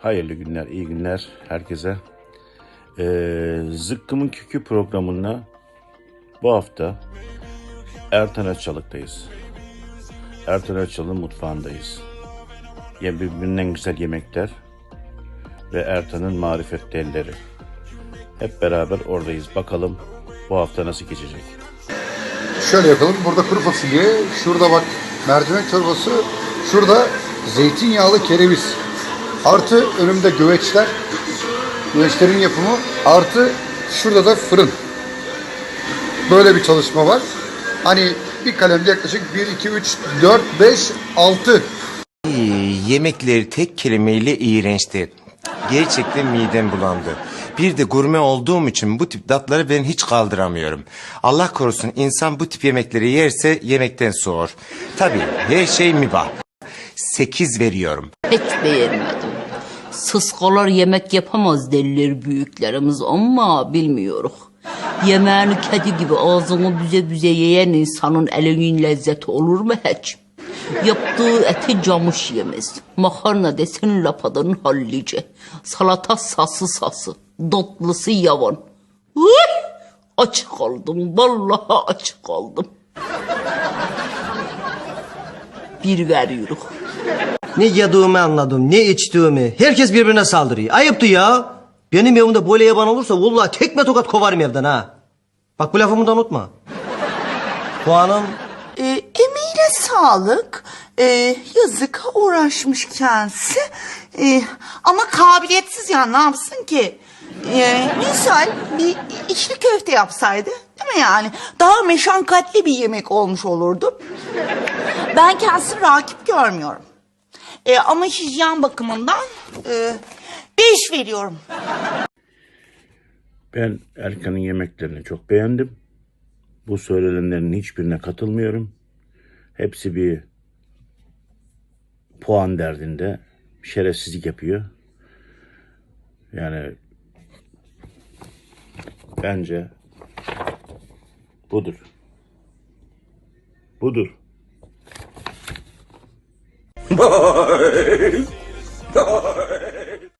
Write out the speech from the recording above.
Hayırlı günler, iyi günler herkese. Ee, Zıkkımın Kükü programına bu hafta Ertan Açalık'tayız. Ertan Açalık'ın mutfağındayız. Ya birbirinden güzel yemekler ve Ertan'ın marifetli elleri. Hep beraber oradayız. Bakalım bu hafta nasıl geçecek. Şöyle yapalım. Burada kuru fasulye, şurada bak mercimek çorbası, şurada zeytinyağlı kereviz. Artı önümde güveçler, güveçlerin yapımı, artı şurada da fırın. Böyle bir çalışma var. Hani bir kalemde yaklaşık 1, 2, 3, 4, 5, 6 Ee, Yemekleri tek kelimeyle iğrençti. Gerçekten midem bulandı. Bir de gurme olduğum için bu tip tatları ben hiç kaldıramıyorum. Allah korusun insan bu tip yemekleri yerse yemekten soğur. Tabii her şey mübah. Sekiz veriyorum. Hiç beğenmedim. Sıskalar yemek yapamaz derler büyüklerimiz ama bilmiyoruz. Yemeğini kedi gibi ağzını büze büze yiyen insanın elinin lezzeti olur mu hiç? Yaptığı eti camış yemez. Makarna desen lapadan hallice. Salata sası sası. Dotlusu yavan. Uy! Aç kaldım. Vallahi aç kaldım. Bir veriyoruz. Ne yediğimi anladım, ne içtiğimi. Herkes birbirine saldırıyor. Ayıptı ya. Benim evimde böyle yaban olursa vallahi tekme tokat kovarım evden ha. Bak bu lafımı da unutma. Puanım E, emeğine sağlık. E, yazık uğraşmış kendisi. E, ama kabiliyetsiz ya ne yapsın ki? E, misal bir içli köfte yapsaydı değil mi yani? Daha meşakkatli bir yemek olmuş olurdu. Ben kendisini rakip görmüyorum. E, ama hijyen bakımından e, beş veriyorum. Ben Erkan'ın yemeklerini çok beğendim. Bu söylenenlerin hiçbirine katılmıyorum. Hepsi bir puan derdinde şerefsizlik yapıyor. Yani bence budur. Budur. Bye. Bye.